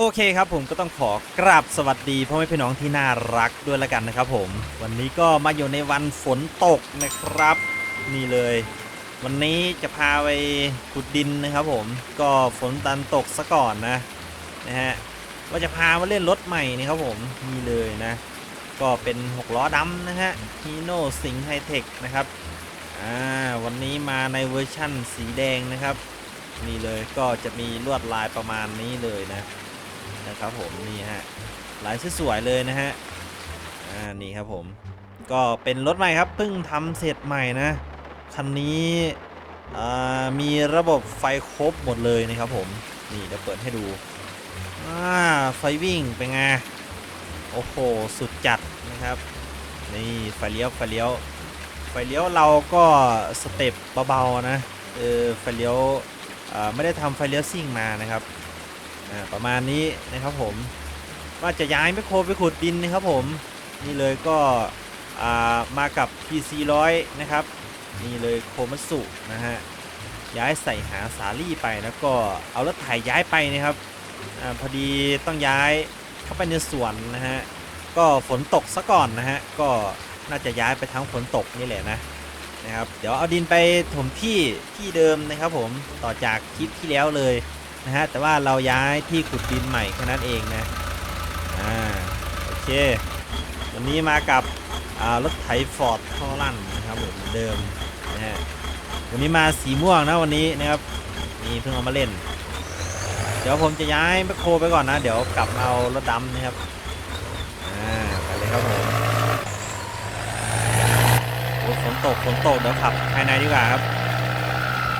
โอเคครับผมก็ต้องขอกราบสวัสดีพ่อแม่พี่น้องที่น่ารักด้วยละกันนะครับผม วันนี้ก็มาอยู่ในวันฝนตกนะครับ นี่เลย วันนี้จะพาไปขุดดินนะครับผมก็ฝนตันตกซะก่อนนะนะฮะว่าจะพามาเล่นรถใหม่นี่ครับผมนี่เลยนะ ก็เป็น 6 ล้อดำนะฮะฮีโน่สิงไฮเทคนะครับอ่าวันนี้มาในเวอร์ชั่นสีแดงนะครับ นี่เลยก็จะมีลวดลายประมาณนี้เลยนะ นะครับผมนี่ฮะลายสวยๆเลยนะฮะอ่านี่ครับผมก็เป็นรถใหม่ครับเพิ่งทำเสร็จใหม่นะคันนี้มีระบบไฟครบหมดเลยนะครับผมนี่เดี๋ยวเปิดให้ดูอ่าไฟวิ่งเป็นไงโอ้โหสุดจัดนะครับนี่ไฟเลี้ยวไฟเลี้ยวไฟเลี้ยวเราก็สเต็ปเบาๆนะเออไฟเลี้ยวไม่ได้ทำไฟเลี้ยวซิ่งมานะครับ อ่าประมาณนี้นะครับผมว่าจะย้ายแมโครไปขุดดินนะครับผมนี่เลยก็มากับ PC 100 นะครับ นี่เลยโคมัสุนะฮะย้ายใส่หาสาลี่ไปแล้วก็เอารถไถย้ายไปนะครับอพอดีต้องย้ายเข้าไปในสวนนะฮะก็ฝนตกซะก่อนนะฮะก็น่าจะย้ายไปทั้งฝนตกนี่แหละนะนะครับ เดี๋ยวเอาดินไปถมที่ที่เดิมนะครับ ผมต่อจากคลิปที่แล้วเลย นะฮะ แต่ว่าเราย้ายที่ขุดดินใหม่แค่นั้นเองนะ อ่า โอเค วันนี้มากับรถไถฟอร์ดท่อรันนะครับผมเหมือนเดิมนะฮะ วันนี้มาสีม่วงนะวันนี้นะครับ นี่เพิ่งเอามาเล่น เดี๋ยวผมจะย้ายแมคโครไปก่อนนะ เดี๋ยวกลับมาเอารถดำนะครับ อ่า ไปเลยครับผมฝนตกฝนตกเดี๋ยวขับภายในดีกว่าครับ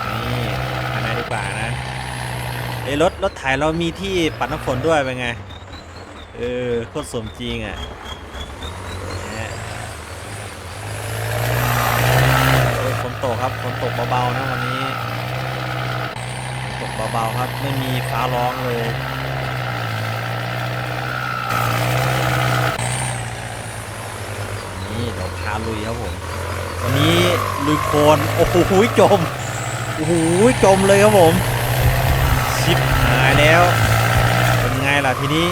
นี่ภายในดีกว่านะ เอ้รถรถไถเรามีที่ปัดน้ำฝนด้วยเป็นไง เออโคตรสมจริงอะนี่ฝนตกครับฝนตกเบาๆนะวันนี้ตกเบาๆครับไม่มีฟ้าร้องเลยนี่เดี๋ยวพาลุยครับผมวันนี้ลุยโคลนโอ้โหจมโอ้โหจมเลยครับผม ชิปหายแล้ว เป็นไงล่ะทีนี้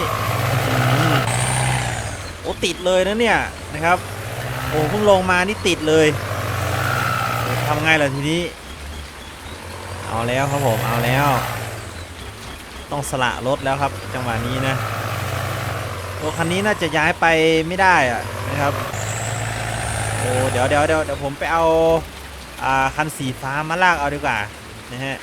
โอ้ติดเลยนะเนี่ยนะครับโอ้เพิ่งลงมานี่ติดเลยทำไงล่ะทีนี้ เอาแล้วครับผมเอาแล้ว ต้องสละรถแล้วครับ จังหวะนี้นะรถคันนี้น่าจะย้ายไปไม่ได้อะนะครับโอ้เดี๋ยวเดี๋ยวเดี๋ยวเดี๋ยวผมไปเอาอ่าคันสีฟ้ามาลากเอาดีกว่านะฮะ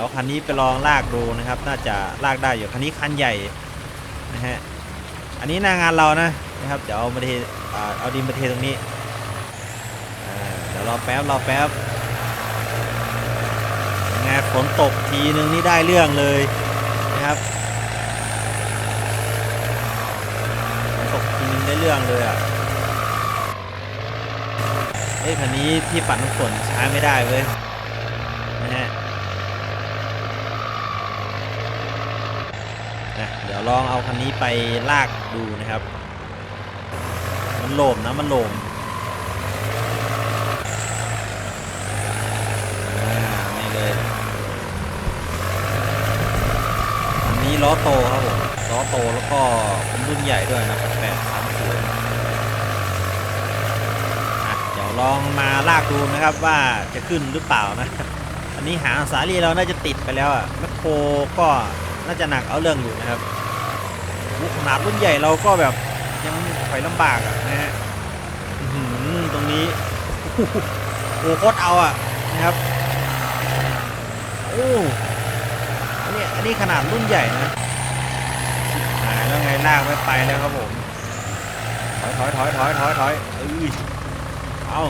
ดี๋ยวคันนี้ไปลองลากดูนะครับ น่าจะลากได้อยู่คันนี้คันใหญ่นะฮะอันนี้หน้างานเรานะนะครับเดี๋ยวเอามาเทเอาดินมาเทตรงนี้เดี๋ยวรอแป๊บรอแป๊บงไงฝนตกทีนึงนี่ได้เรื่องเลยนะครับตกทีนึงได้เรื่องเลยอะเอ้ยคันนี้ที่ปัดน้ำฝนใช้ไม่ได้เว้ยนะฮะนะเดี๋ ยวลองเอาคันนี้ไปลากดูนะครับ มันโหลมนะมันโหลมอ่านี่เลยอันนี้ล้อโตครับผมล้อโตแล้วก็เป็นรุ่นใหญ่ด้วยนะแปดสามศูนย์อะเดี๋ยวลองมาลากดูนะครับว่าจะขึ้นหรือเปล่านะอันนี้หางสาลีเราน่าจะติดไปแล้วอะแมคโครก็น่าจะหนักเอาเรื่องอยู่นะครับ ขนาดรุ่นใหญ่เราก็แบบยังถอยลำบากอะนะฮะหือตรงนี้โอ้โคตรเอาอะนะครับโอ้อันนี้อันนี้ขนาดรุ่นใหญ่นะหายแล้วไงลากไม่ไปแล้วครับผมถอยถอยถอยถอยถอยถอยเอ้ยเอา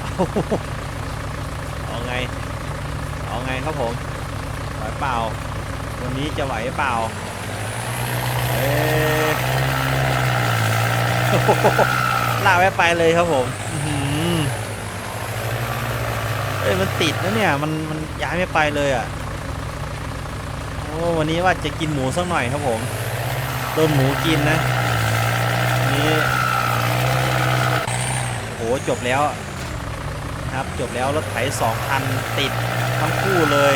เอาเอาไง เอาไงครับผมไหวเปล่าวันนี้จะไหวเปล่า เอ๊ะ โอ้โห ลากไม่ไปเลยครับผมเอ้ยมันติดนะเนี่ย มันมันย้ายไม่ไปเลยอะโอ้วันนี้ว่าจะกินหมูสักหน่อยครับผมโดนหมูกินนะนี่โหจบแล้วครับจบแล้วรถไถสองคันติดทั้งคู่เลย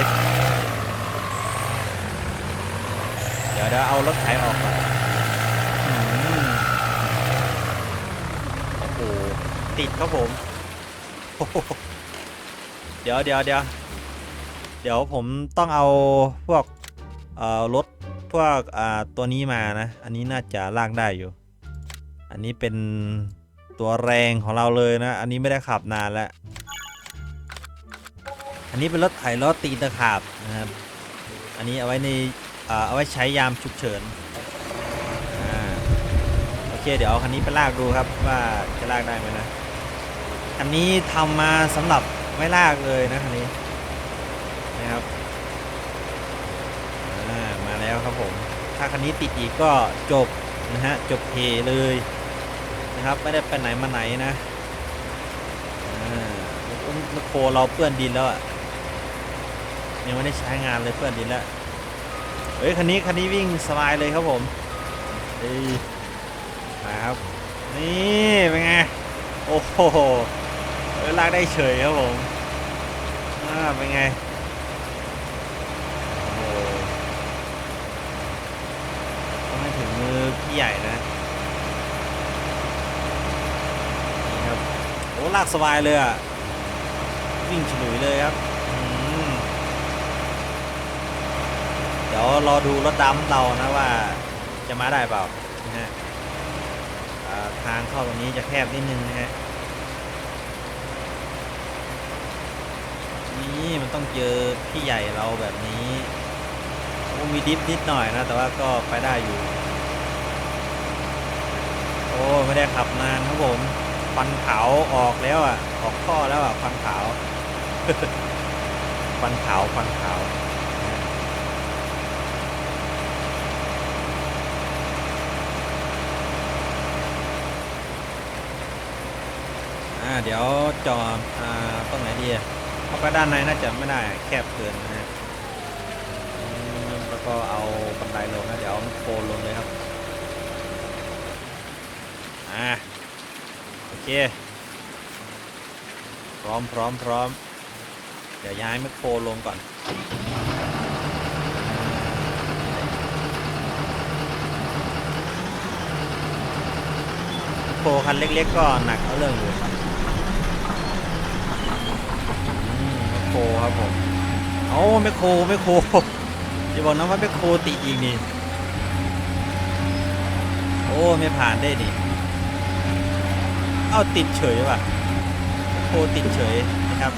เดี๋ยวเอารถไถออกก่อนอืมโอ้โห ติดครับผม เดี๋ยวเดี๋ยวเดี๋ยวเดี๋ยวผมต้องเอาพวกเอ่อรถพวกอ่าตัวนี้มานะ อันนี้น่าจะลากได้อยู่ อันนี้เป็นตัวแรงของเราเลยนะ อันนี้ไม่ได้ขับนานแล้ว อันนี้เป็นรถไถล้อตีนตะขาบนะครับ อันนี้เอาไว้ในเอ่อเอาไว้ใช้ยามฉุกเฉินอโอเคเดี๋ยวเอาคันนี้ไปลากดูครับว่าจะลากได้ไหมนะ คันนี้ทำมาสำหรับไม่ลากเลยนะคันนี้นะครับามาแล้วครับผม ถ้าคันนี้ติดอีกก็จบนะฮะจบเพเลยนะครับไม่ได้ไปไหนมาไหนนะอ่าโคเราเปื้อนดินแล้วอะยังไม่ได้ใช้งานเลยเปื้อนดินแล้วเฮ้ยคันนี้คันนี้วิ่งสบายเลยครับผมเอ้ยมาครับนี่เป็นไงโอ้โห เออลากได้เฉยครับผมอ่าเป็นไงโอ้โหต้องให้ถึงมือพี่ใหญ่นะนี่ครับโอ้ลากสบายเลยอะ วิ่งฉลุยเลยครับเดี๋ยวรอดูรถดำเรานะว่าจะมาได้เปล่านะฮะอ่าทางเข้าตรงนี้จะแคบนิดนึงนะฮะ นี่มันต้องเจอพี่ใหญ่เราแบบนี้โอ้มีดิฟนิดหน่อยนะ แต่ว่าก็ไปได้อยู่ โอ้ไม่ได้ขับนานครับผมควันขาวออกแล้วอะ ออกข้อแล้วอะควันขาวควันขาวควันขาวอ่าเดี๋ยวจอดตรงไหนดีอะ เข้าไปด้านในน่าจะไม่ได้แคบเกินนะฮะแล้วก็เอาบันไดลงนะเดี๋ยวเอาโคนลงเลยครับอ่าโอเค พร้อมพร้อมพร้อมเดี๋ยวย้ายแมคโครลงก่อนโคคันเล็กๆก็หนักเอาเรื่องอยู่อืมแม คโครครับผมเอาแมคโครแมคโครอย่าบอกนะว่าแมคโครติดอีกนี่โอ้ไม่ผ่านได้นี่เอาติดเฉยว่ะโครติดเฉยนะครับ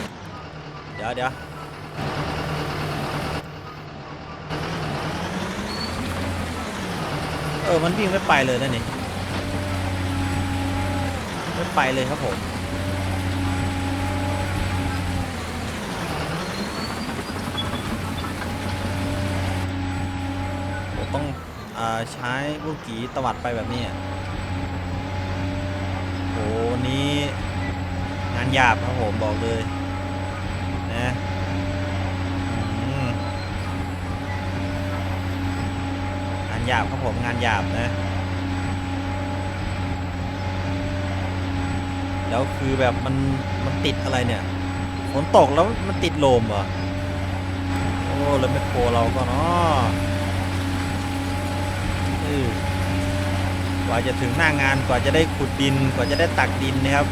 เดี๋ยวเดี๋ยวเออ มันวิ่งไม่ไปเลยนะนี่ ไม่ไปเลยครับผม ต้องอใช้ลูกกีตวัดไปแบบนี้อะโหนี้งานหยาบครับผมบอกเลยนะงานหยาบครับผมงานหยาบนะแล้วคือแบบมันมันติดอะไรเนี่ยฝนตกแล้วมันติดลมเหรอโอ้แล้วแมคโครเราก็เนาะ เออกว่าจะถึงหน้างานกว่าจะได้ขุดดิน กว่าจะได้ตักดินนะครับ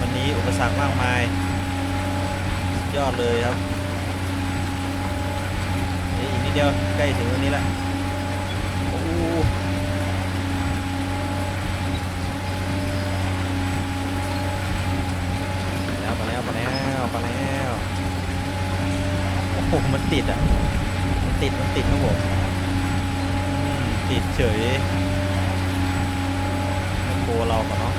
วันนี้อุปสรรคมากมายยอดเลยครับเอ้ยอีกนิดเดียวใกล้ถึงตรงนี้แล้วโอ้แล้วมาแล้วมาแล้วมาแล้วโอ้โหมันติดอะ มันติด มันติดครับผม ติดเฉยไม่โกลัวเราก่อนเนาะ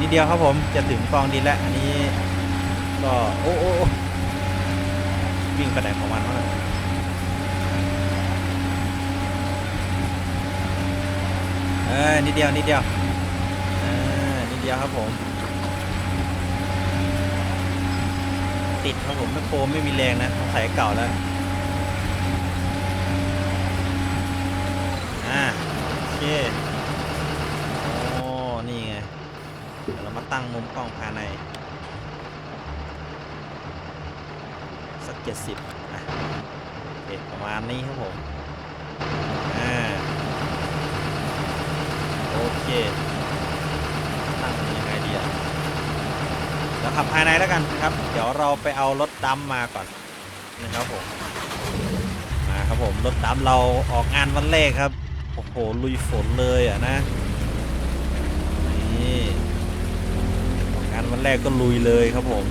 นิดเดียวครับผมจะถึงกองดินแล้ว อันนี้ก็โอ้โอ้วิ่งไปไหนของมันวะน่ะเออนิดเดียวนิดเดียวเออนิดเดียวครับผม ติดครับผมไม่โครไม่มีแรงนะใส่เก่าแล้วอ่าโอเคโอ้นี่ไงเรามาตั้งมุมกล้องภายในสักเจ็ดสิบนะโอเคประมาณนี้ครับผมอ่าโอเค ตั้งยังไงดีอะเดี๋ยว ขับภายในแล้วกันนะครับ เดี๋ยวเราไปเอารถดำมาก่อนนะครับผมมาครับผมรถดำเราออกงานวันแรกครับโอ้โหลุยฝนเลยอะนะนี่ออกงานวันแรกก็ลุยเลยครับผม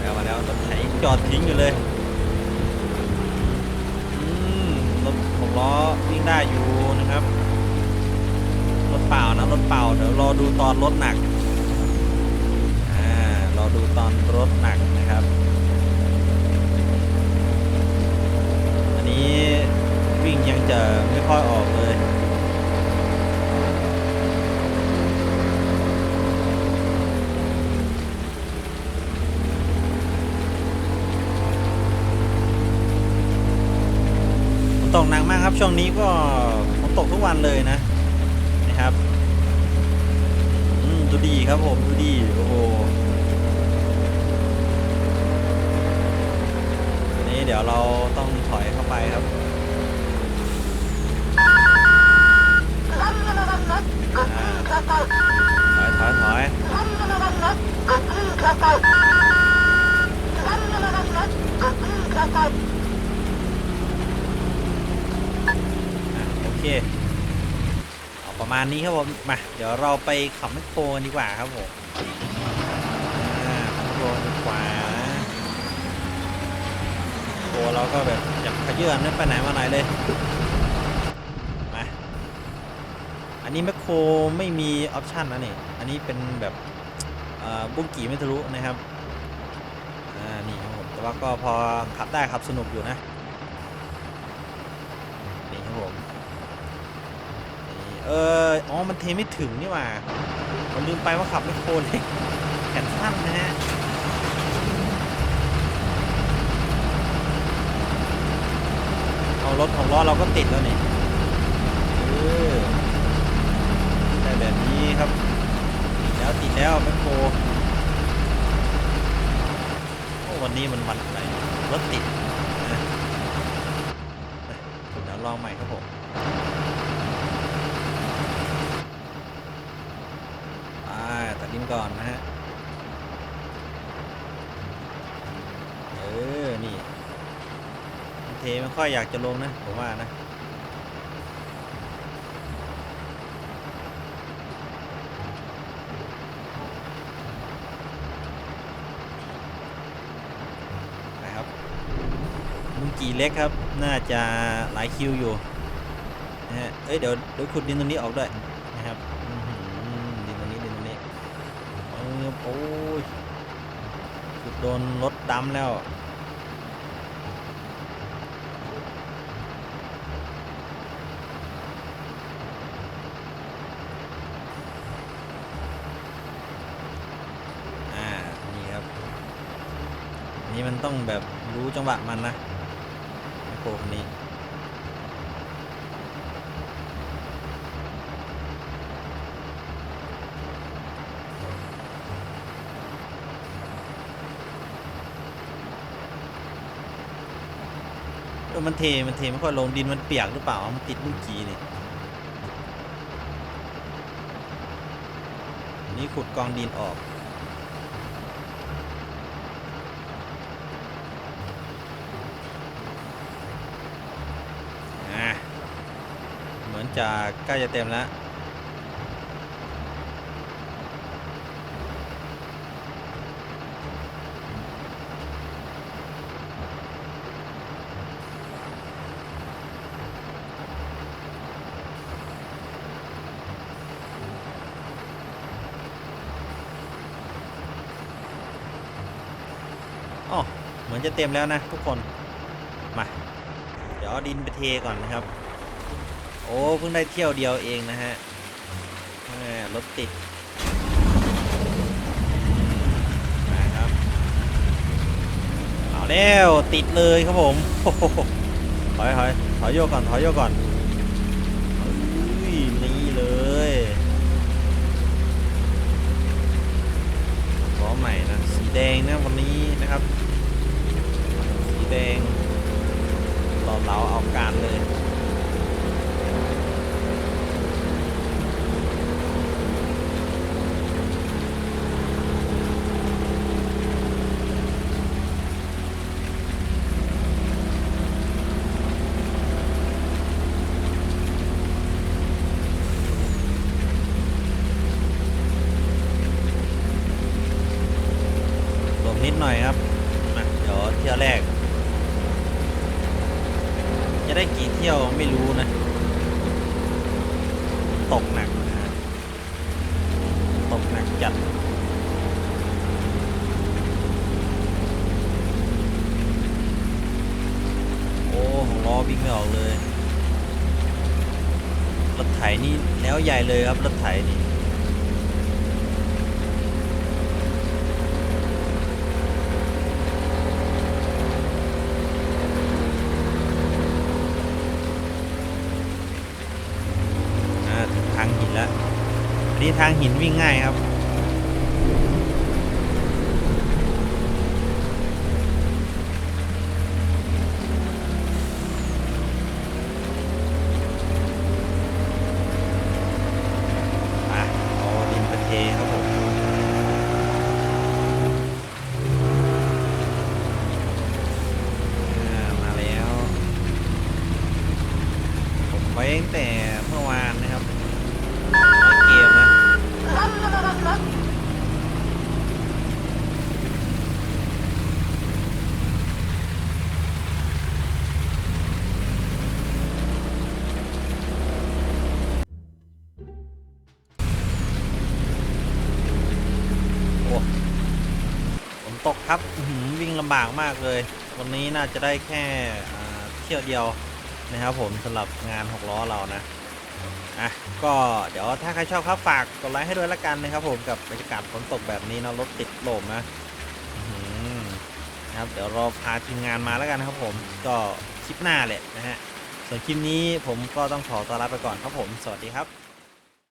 แล้วมาแล้วรถไถจอดทิ้งอยู่เลย อืมรถหกล้อวิ่งได้อยู่นะครับ รถเปล่านะรถเปล่า เดี๋ยวร อดูตอนรถหนัก อ่ารอดูตอนรถหนักนะครับ อันนี้วิ่งยังจะไม่ค่อยออกเลยฝนตกหนักมากครับช่วงนี้ก็ฝนตกทุกวันเลยนะ ดีครับผมดูดีโอ้โหนี้เดี๋ยวเราต้องถอยเข้าไปครับถอยถอยถอยโอเค ประมาณนี้ครับผมมาเดี๋ยวเราไปขับแมคโครกันดีกว่าครับผมขับแมคโครดีกว่านะโอ้เราก็แบบอยากขยื่นไม่ไปไหนมาไหนเลยมาอันนี้แมคโครไม่มีออปชันนะนี่อันนี้เป็นแบบบุ้งกี่ไม่ทะลุนะครับอ่านี่ครับผมแต่ว่าก็พอขับได้ขับสนุกอยู่นะ นี่ครับผมนี่ เอออ๋อ มันเทไม่ถึงนี่หว่า ผมลืมไปว่าขับไม่โครเล็กแขนสั้นนะฮะเอารถของล้อเราก็ติดแล้วนี่เออได้แบบนี้ครับ ติดแล้วติดแล้วไม่โครโวันนี้มันวันอะไรรถติดนะเดี๋ยวลองใหม่ครับผมไปตัดดิน ก่อนนะฮะ เออ นี่เทไม่ค่อยอยากจะลงนะ ผมว่านะไปครับมุงกีเล็กครับ น่าจะหลายคิวอยู่นะฮะ เอ้ย เดี๋ยวเดี๋ยวขุดดินตรงนี้ออกด้วยนะครับอื้อหือดินตรงนี้ดินตรงนี้เออ โอ้ยโดนรถดำแล้วอ่านี่ครับนี่มันต้องแบบรู้จังหวะมันนะไมโครคันนี้ เอมันเท มันเทไม่ค่อยลงดินมันเปียกหรือเปล่า มันติดลูกจีนี่นี่ขุดกองดินออก เหมือนจะใกล้จะเต็มแล้ว อ๋ อเหมือนจะเต็มแล้วนะทุกคน มา เดี๋ยวดินไปเทก่อนนะครับ โอ้เพิ่งได้เที่ยวเดียวเองนะฮะรถติด มาครับ เอาแล้วติดเลยครับผมถอยถอยถอยโยกก่อนถอยโยกก่อนอนี่เลยล้อใหม่นะสีแดงนะวันนี้นะครับ แดงหล่อเหลาเอาการเลย หลบนิดหน่อยครับมาเดี๋ยวเที่ยวแรก จะได้กี่เที่ยวไม่รู้นะ ตกหนักนะฮะตกหนักจัด โอ้ข องล้อวิ่งไม่ออกเลย รถไถนี่แล้วใหญ่เลยครับ รถไถนี่ทางหินแล้วอันนี้ทางหินวิ่งง่ายครับ ตกครับวิ่งลำบากมากเลย วันนี้น่าจะได้แค่เที่ยวเดียวนะครับผมสำหรับงานหกล้อเรานะอะก็เดี๋ยวถ้าใครชอบครับฝากกดไลค์ให้ด้วยละกันนะครับผมกับบรรยากาศฝนตกแบบนี้นะรถติดลมนะนะครับเดี๋ยวรอพาทีมงานมาแล้วกันนะครับผมก็คลิปหน้าแหละนะฮะส่วนคลิปนี้ผมก็ต้องขอตัวลาไปก่อนครับผม สวัสดีครับ